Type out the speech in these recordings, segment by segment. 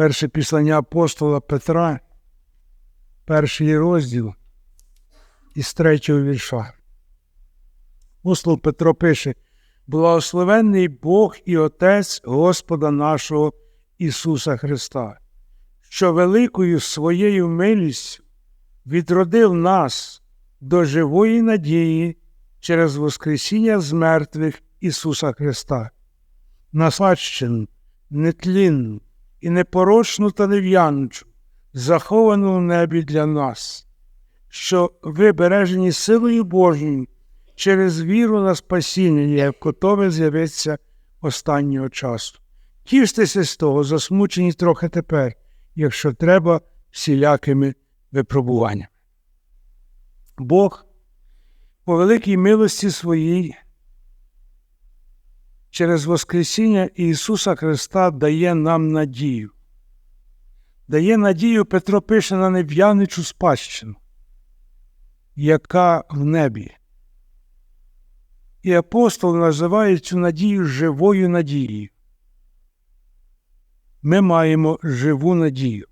Перше післання апостола Петра, перший розділ із третього вірша. Апостол Петро пише: Благословенний Бог і Отець Господа нашого Ісуса Христа, що великою своєю милістю відродив нас до живої надії через Воскресіння з мертвих Ісуса Христа, на спадщину, нетлінну і непорочну та нев'янчу, заховану в небі для нас, що ви бережені силою Божою через віру на спасіння, як готове з'явиться останнього часу. Тіштеся з того, засмучені трохи тепер, якщо треба, всілякими випробуваннями. Бог по великій милості своїй через Воскресіння Ісуса Христа дає нам надію. Дає надію Петро пише на нев'яничу спадщину, яка в небі. І апостол називає цю надію живою надією. Ми маємо живу надію.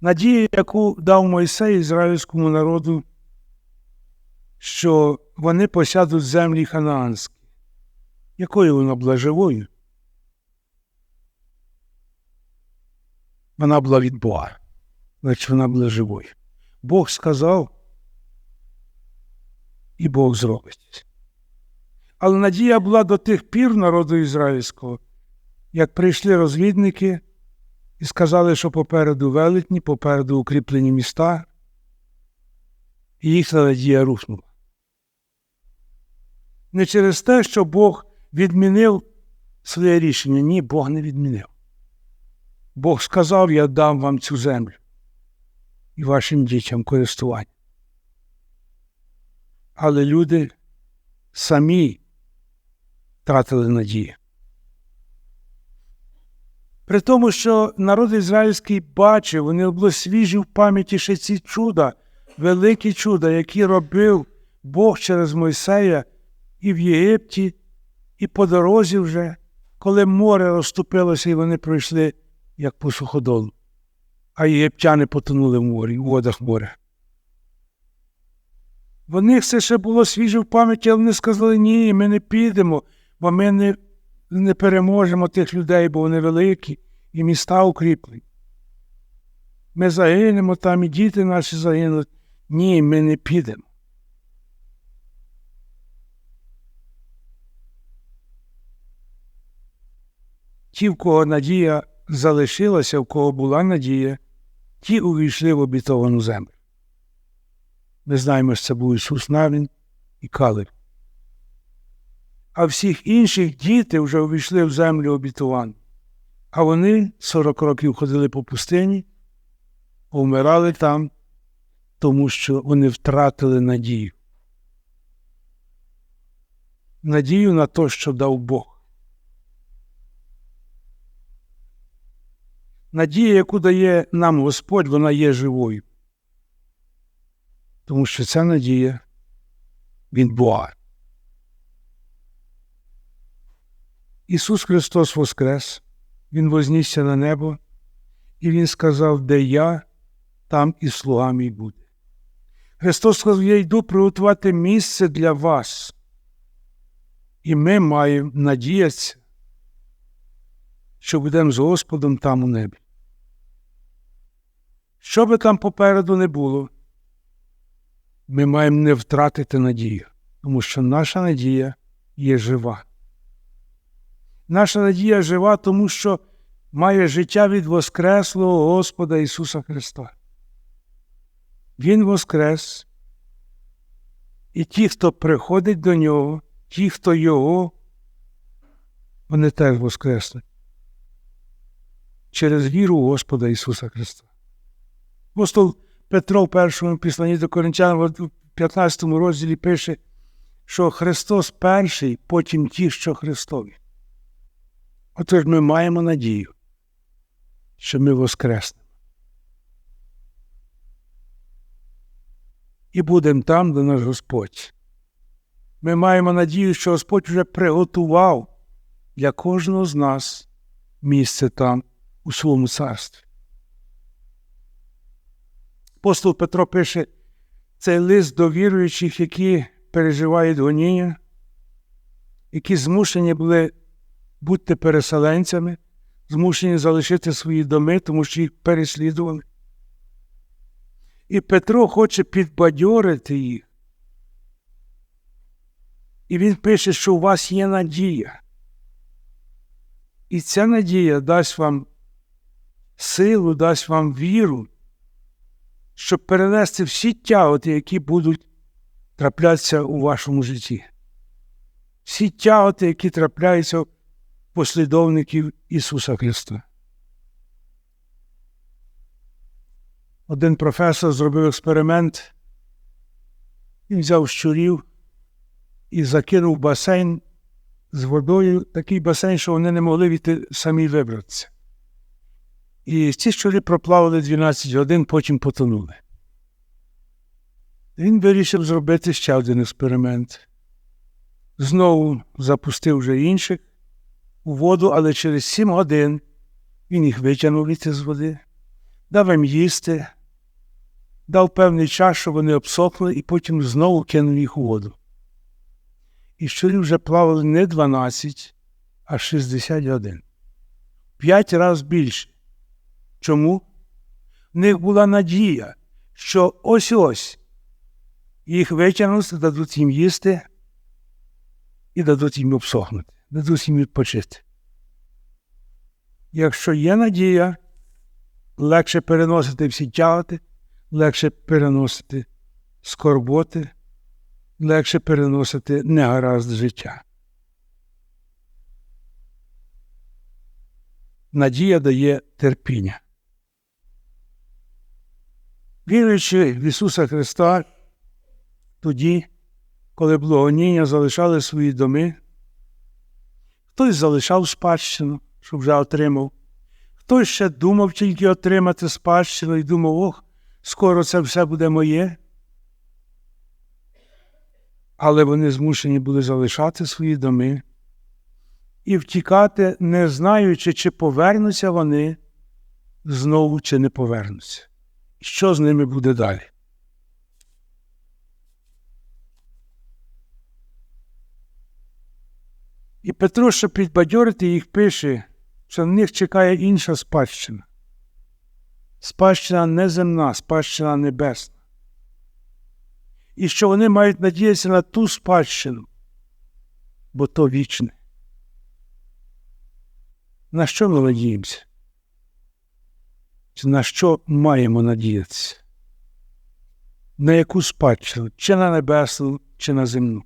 Надія, яку дав Мойсей ізраїльському народу, що вони посядуть землі ханаанські. Якою вона була живою? Вона була від Бога, значить вона була живою. Бог сказав, і Бог зробить. Але надія була до тих пір народу ізраїльського, як прийшли розвідники і сказали, що попереду велетні, попереду укріплені міста, і їхня надія рухнула. Не через те, що Бог відмінив своє рішення. Ні, Бог не відмінив. Бог сказав, я дам вам цю землю і вашим дітям користування. Але люди самі втратили надію. При тому, що народ ізраїльський бачив, вони були свіжі в пам'яті ще ці чуда, великі чуда, які робив Бог через Мойсея і в Єгипті, і по дорозі вже, коли море розступилося, і вони пройшли як по суходолу, а єгиптяни потонули в морі, у водах моря. Вони все ще було свіже в пам'яті, але вони сказали, ні, ми не підемо, бо ми не, не переможемо тих людей, бо вони великі, і міста укріплені. Ми загинемо там, і діти наші загинуть. Ні, ми не підемо. Ті, в кого надія залишилася, в кого була надія, ті увійшли в обітовану землю. Ми знаємо, що це був Ісус Навін і Калиб. А всіх інших діти вже увійшли в землю обітувану. А вони 40 років ходили по пустині, помирали там, тому що вони втратили надію. Надію на те, що дав Бог. Надія, яку дає нам Господь, вона є живою. Тому що ця надія від Бога. Ісус Христос Воскрес, Він вознісся на небо, і Він сказав, де я, там і слуга мій буде. Христос сказав, я йду приготувати місце для вас. І ми маємо надіятися, що будемо з Господом там у небі. Що би там попереду не було, ми маємо не втратити надію, тому що наша надія є жива. Наша надія жива, тому що має життя від Воскреслого Господа Ісуса Христа. Він Воскрес, і ті, хто приходить до Нього, ті, хто Його, вони теж воскресли через віру у Господа Ісуса Христа. Апостол Петро в першому післанні до Коринтян в 15 розділі пише, що Христос перший, потім ті, що Христові. Отож ми маємо надію, що ми воскреснемо. І будемо там, де наш Господь. Ми маємо надію, що Господь вже приготував для кожного з нас місце там у своєму царстві. Апостол Петро пише цей лист до віруючих, які переживають гоніння, які змушені були бути переселенцями, змушені залишити свої доми, тому що їх переслідували. І Петро хоче підбадьорити їх. І він пише, що у вас є надія. І ця надія дасть вам силу, дасть вам віру, щоб перенести всі тяготи, які будуть траплятися у вашому житті. Всі тяготи, які трапляються у послідовників Ісуса Христа. Один професор зробив експеримент, він взяв щурів і закинув басейн з водою, такий басейн, що вони не могли війти самі вибратися. І ці щурі проплавали 12 годин, потім потонули. Він вирішив зробити ще один експеримент. Знову запустив вже інших у воду, але через 7 годин він їх витягнув з води, дав їм їсти, дав певний час, щоб вони обсохли, і потім знову кинув їх у воду. І щурі вже плавали не 12, а 61. П'ять разів більше. Чому? В них була надія, що ось ось їх витягнуть, дадуть їм їсти і дадуть їм обсохнути, дадуть їм відпочити. Якщо є надія, легше переносити всі тяготи, легше переносити скорботи, легше переносити негаразд життя. Надія дає терпіння. Віруючи в Ісуса Христа, тоді, коли благоніння залишали свої доми, хтось залишав спадщину, що вже отримав, хтось ще думав тільки отримати спадщину і думав, ох, скоро це все буде моє. Але вони змушені були залишати свої доми і втікати, не знаючи, чи повернуться вони знову, чи не повернуться. Що з ними буде далі? І Петро, щоб підбадьорити їх, пише, що на них чекає інша спадщина. Спадщина неземна, спадщина небесна. І що вони мають надіятися на ту спадщину, бо то вічне. На що ми надіємося? На що маємо надіятися? На яку спадщину? Чи на небесну, чи на земну?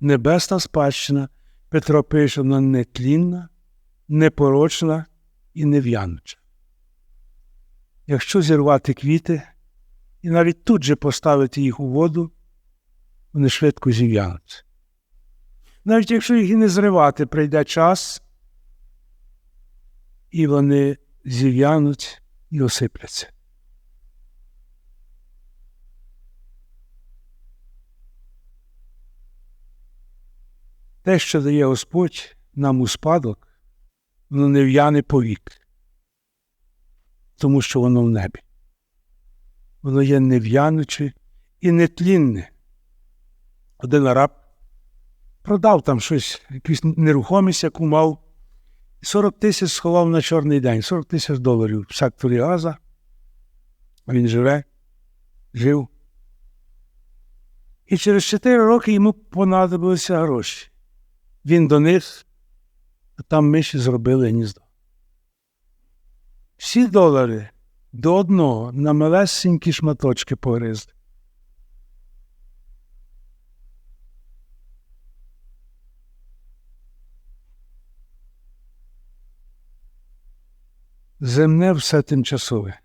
Небесна спадщина Петро пише вона нетлінна, непорочна і нев'януча. Якщо зірвати квіти і навіть тут же поставити їх у воду, вони швидко зів'януться. Навіть якщо їх і не зривати, прийде час, і вони зів'януть і осипляться. Те, що дає Господь нам у спадок, воно не в'яне повік, тому що воно в небі. Воно є нев'януче і нетлінне. Один араб продав там щось, якусь нерухомість, яку мав, 40 тисяч сховав на чорний день, 40 тисяч доларів в секторі Газа. Він живе, жив. І через 4 роки йому понадобилися гроші. Він до них, а там миші зробили гніздо. Всі долари до одного на малесенькі шматочки погризли. Земне все тимчасове,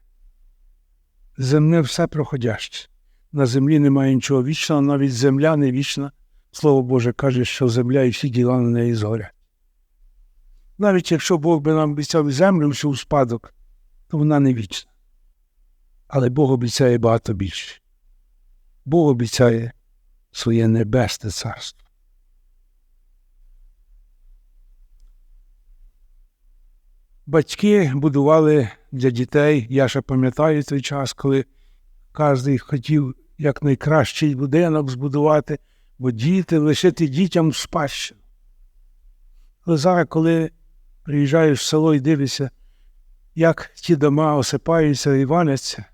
земне все проходяще. На землі немає нічого вічного, навіть земля не вічна. Слово Боже каже, що земля і всі діла на неї згорять. Навіть якщо Бог би нам обіцяв землю що у спадок, то вона не вічна. Але Бог обіцяє багато більше. Бог обіцяє своє небесне царство. Батьки будували для дітей. Я ще пам'ятаю той час, коли кожен хотів якнайкращий будинок збудувати, бо діти лишити дітям спадщину. Але зараз, коли приїжджаєш в село і дивишся, як ті дома осипаються і валяться,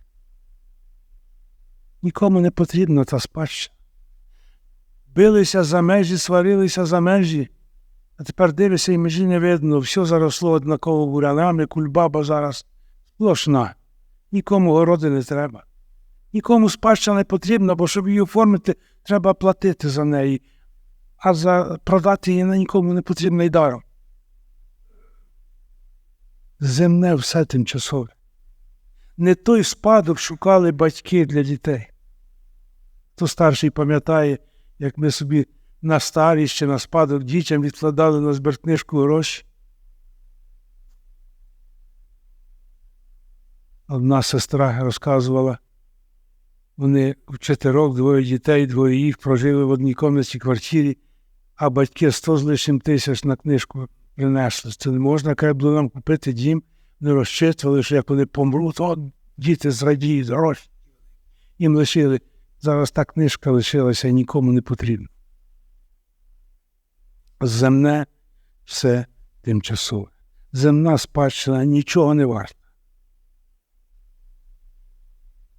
нікому не потрібна та спадщина. Билися за межі, сварилися за межі, а тепер дивишся і межі не видно, все заросло однаково бурянами, кульбаба зараз сплошна. Нікому городи не треба. Нікому спадщина не потрібна, бо щоб її оформити, треба платити за неї, а за продати її нікому не потрібно даром. Земне все тимчасове. Не той спадок шукали батьки для дітей. Хто старший пам'ятає, як ми собі на старість чи на спадок дітям відкладали на збертнижку гроші. Одна сестра розказувала, вони в чотирьох двоє дітей, двоє їх прожили в одній комнаті квартирі, а батьки сто з лишнім тисяч на книжку принесли. Це не можна, каже, було нам купити дім, не розчитували, що як вони помруть, от діти зрадіють, гроші. Їм лишили. Зараз та книжка лишилася нікому не потрібна. Земне все тимчасове. Земна спадщина нічого не варта.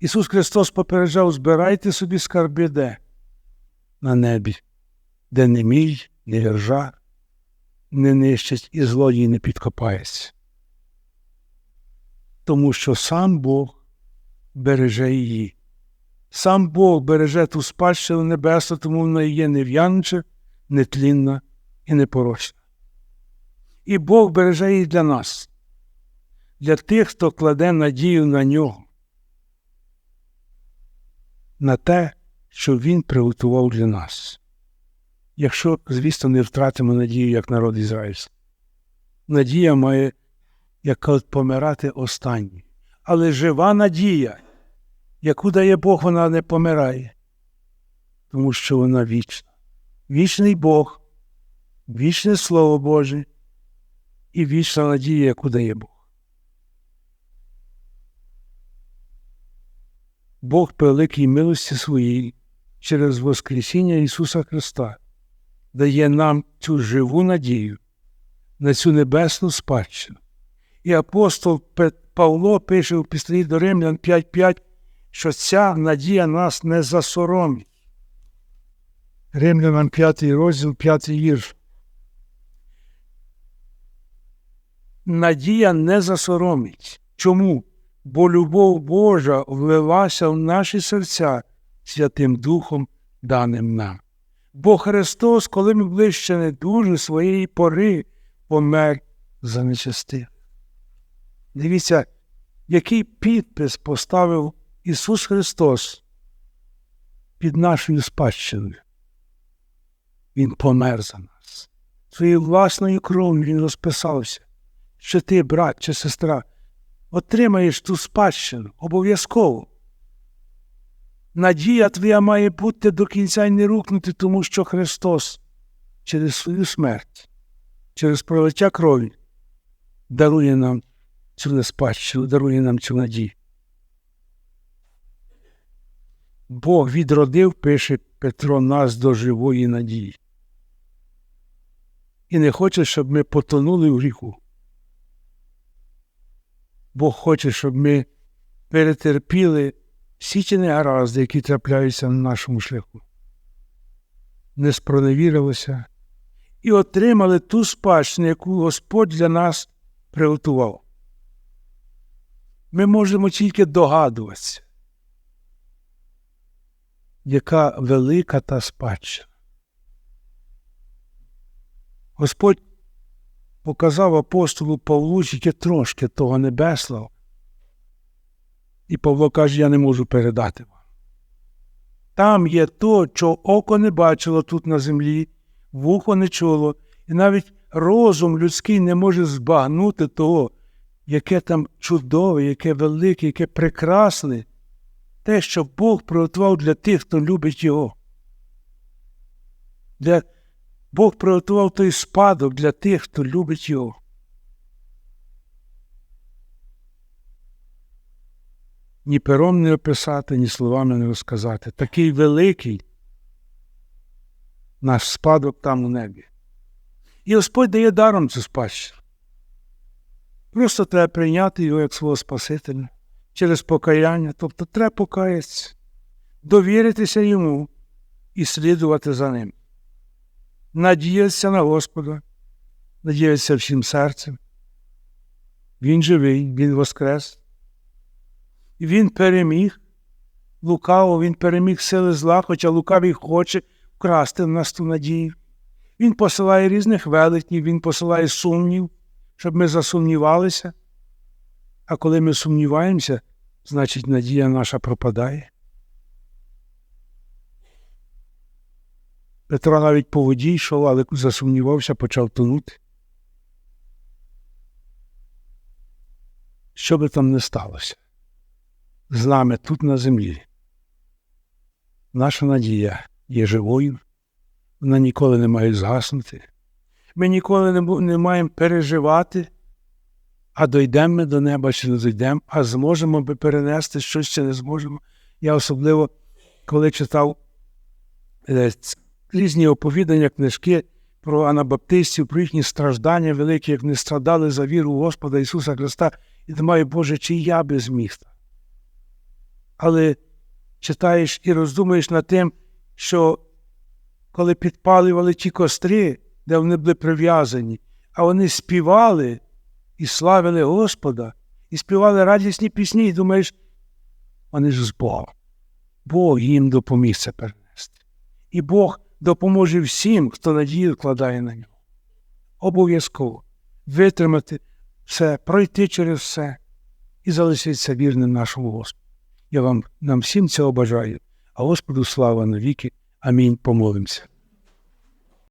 Ісус Христос попереджав, збирайте собі скарби де? На небі, де не міль, не гержа, не нищать і злодій не підкопається. Тому що сам Бог береже її. Сам Бог береже ту спадщину небесну, тому вона є нев'янча, нетлінна і непорочна. І Бог береже її для нас, для тих, хто кладе надію на нього, на те, що Він приготував для нас. Якщо, звісно, не втратимо надію як народ ізраїльський. Надія має, як помирати останній. Але жива надія яку дає Бог, вона не помирає, тому що вона вічна. Вічний Бог, вічне Слово Боже і вічна надія, яку дає Бог. Бог по великій милості своїй через Воскресіння Ісуса Христа дає нам цю живу надію на цю небесну спадщину. І апостол Павло пише у післі до Римлян 5.5 що ця надія нас не засоромить. Римлянам 5 розділ, 5 вірш. Надія не засоромить. Чому? Бо любов Божа влилася в наші серця Святим Духом, даним нам. Бо Христос, коли ми були ще не дуже своєї пори, помер за нечестивих. Дивіться, який підпис поставив Ісус Христос під нашою спадщиною. Він помер за нас. Своєю власною кров'ю Він розписався, що ти, брат чи сестра, отримаєш ту спадщину обов'язково. Надія твоя має бути до кінця й не рухнути, тому що Христос через свою смерть, через пролиття крові дарує нам цю спадщину, дарує нам цю надію. Бог відродив, пише Петро, нас до живої надії. І не хоче, щоб ми потонули в гріху. Бог хоче, щоб ми перетерпіли всі ті негаразди, які трапляються на нашому шляху. Не спроневірилися і отримали ту спадщину, яку Господь для нас приготував. Ми можемо тільки догадуватися яка велика та спадщина. Господь показав апостолу Павлу тільки трошки того небесного. І Павло каже, я не можу передати вам. Там є то, що око не бачило тут на землі, вухо не чуло, і навіть розум людський не може збагнути того, яке там чудове, яке велике, яке прекрасне, те, що Бог приготував для тих, хто любить Його. Для... Бог приготував той спадок для тих, хто любить його. Ні пером не описати, ні словами не розказати. Такий великий наш спадок там у небі. І Господь дає даром цю спадщину. Просто треба прийняти його як свого Спасителя через покаяння, тобто треба покаятися, довіритися йому і слідувати за ним. Надіятися на Господа, надіятися всім серцем. Він живий, Він воскрес. І Він переміг лукаво, Він переміг сили зла, хоча лукавий хоче вкрасти в нас ту надію. Він посилає різних велетнів, Він посилає сумнів, щоб ми засумнівалися. А коли ми сумніваємося, значить надія наша пропадає. Петро навіть по воді йшов, але засумнівався, почав тонути. Що би там не сталося з нами тут на землі. Наша надія є живою, вона ніколи не має згаснути. Ми ніколи не, не маємо переживати, а дійдемо ми до неба чи не дійдемо, а зможемо би перенести щось чи не зможемо. Я особливо, коли читав е, різні оповідання, книжки про анабаптистів, про їхні страждання великі, як вони страдали за віру Господа Ісуса Христа, і думаю, Боже, чи я би зміг так? Але читаєш і роздумуєш над тим, що коли підпалювали ті костри, де вони були прив'язані, а вони співали і славили Господа, і співали радісні пісні, і думаєш, вони ж з Богом. Бог їм допоміг це перенести. І Бог допоможе всім, хто надію вкладає на нього. Обов'язково витримати все, пройти через все і залишитися вірним нашому Господу. Я вам нам всім цього бажаю, а Господу слава навіки. Амінь. Помолимося.